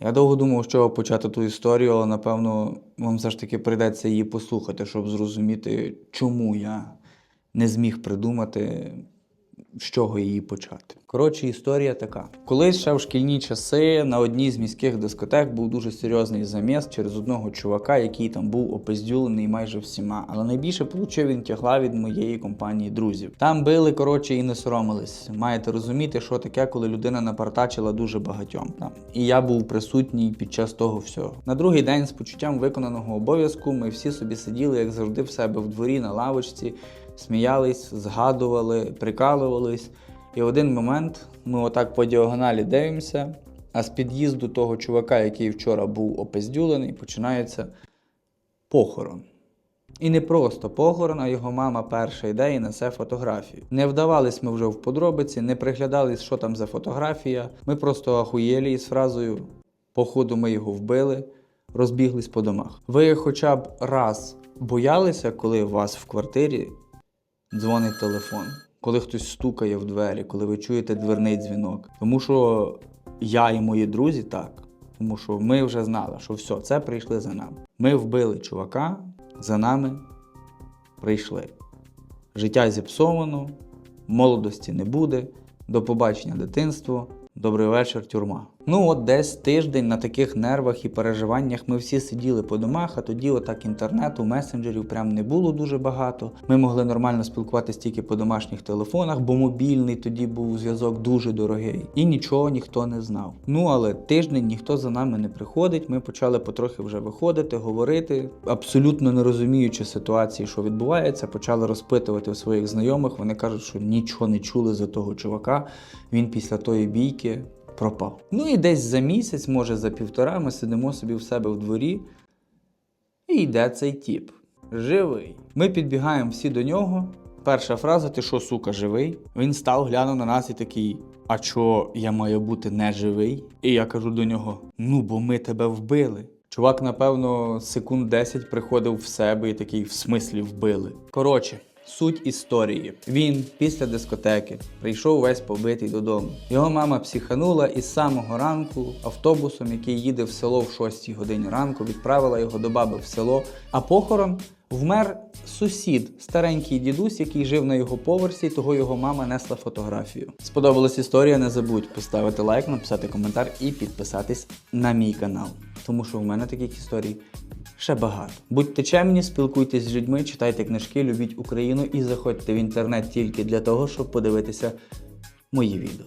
Я довго думав, з чого почати ту історію, але напевно вам все ж таки прийдеться її послухати, щоб зрозуміти, чому я не зміг придумати, з чого її почати. Коротше, історія така. Колись ще в шкільні часи на одній з міських дискотек був дуже серйозний заміс через одного чувака, який там був опиздюлений майже всіма. Але найбільше получив він тягла від моєї компанії друзів. Там били, коротше, і не соромились. Маєте розуміти, що таке, коли людина напартачила дуже багатьом. Там. І я був присутній під час того всього. На другий день з почуттям виконаного обов'язку ми всі собі сиділи, як завжди, в себе в дворі на лавочці сміялись, згадували, прикалувались. І в один момент ми отак по діагоналі дивимося, а з під'їзду того чувака, який вчора був опиздюлений, починається похорон. І не просто похорон, а його мама перша йде і несе фотографію. Не вдавались ми вже в подробиці, не приглядались, що там за фотографія. Ми просто ахуєлі із фразою походу ми його вбили, розбіглись по домах. Ви хоча б раз боялися, коли у вас в квартирі дзвонить телефон, коли хтось стукає в двері, коли ви чуєте дверний дзвінок. Тому що я і мої друзі так. Тому що ми вже знали, що все, це прийшли за нами. Ми вбили чувака, за нами прийшли. Життя зіпсовано, молодості не буде, до побачення дитинство, добрий вечір, тюрма. Ну, от десь тиждень на таких нервах і переживаннях ми всі сиділи по домах, а тоді отак інтернету, месенджерів прям не було дуже багато. Ми могли нормально спілкуватися тільки по домашніх телефонах, бо мобільний тоді був зв'язок дуже дорогий. І нічого ніхто не знав. Ну але тиждень ніхто за нами не приходить. Ми почали потрохи вже виходити, говорити, абсолютно не розуміючи ситуації, що відбувається, почали розпитувати у своїх знайомих. Вони кажуть, що нічого не чули за того чувака. Він після тої бійки пропав. Ну і десь за місяць, може за півтора, ми сидимо собі в себе в дворі, і йде цей тіп. Живий. Ми підбігаємо всі до нього. Перша фраза: ти що, сука, живий? Він став, глянув на нас і такий. А чо я маю бути не живий? І я кажу до нього: ну, бо ми тебе вбили. Чувак, напевно, секунд 10 приходив в себе і такий в смислі вбили. Коротше, суть історії. Він після дискотеки прийшов весь побитий додому. Його мама психанула і з самого ранку автобусом, який їде в село в 6 годині ранку, відправила його до баби в село. А похорон вмер сусід, старенький дідусь, який жив на його поверсі, того його мама несла фотографію. Сподобалась історія? Не забудь поставити лайк, написати коментар і підписатись на мій канал. Тому що в мене таких історій ще багато. Будьте чемні, спілкуйтесь з людьми, читайте книжки, любіть Україну і заходьте в інтернет тільки для того, щоб подивитися мої відео.